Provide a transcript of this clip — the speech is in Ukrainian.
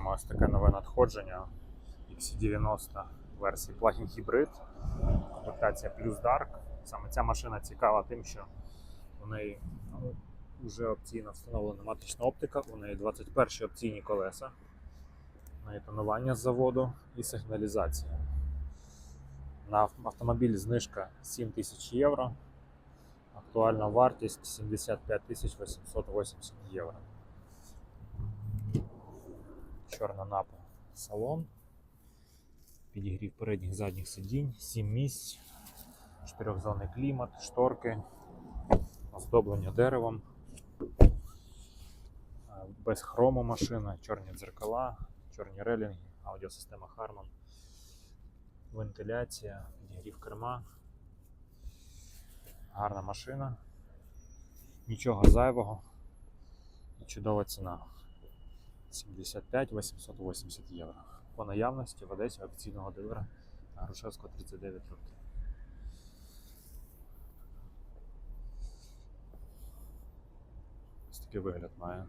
Маємо ось таке нове надходження XC90 версії Plug-in Hybrid, комплектація Plus Dark. Саме ця машина цікава тим, що у неї ну, вже опційно встановлена матична оптика, у неї 21 опційні колеса, у неї тонування з заводу і сигналізація. На автомобіль знижка 7 тисяч євро. Актуальна вартість 75 880 євро. Чорна напа салон. Підігрів передніх задніх сидінь, 7 місць, 4-зонний клімат, шторки, оздоблення деревом, Е, без хрому машина, чорні дзеркала, чорні релінги, аудіосистема Harman, вентиляція, підігрів керма. Гарна машина. Нічого зайвого. І чудова ціна. 75 880 євро. По наявності в Одесі акційного дилера Грушевського 39 років. Ось такий вигляд має.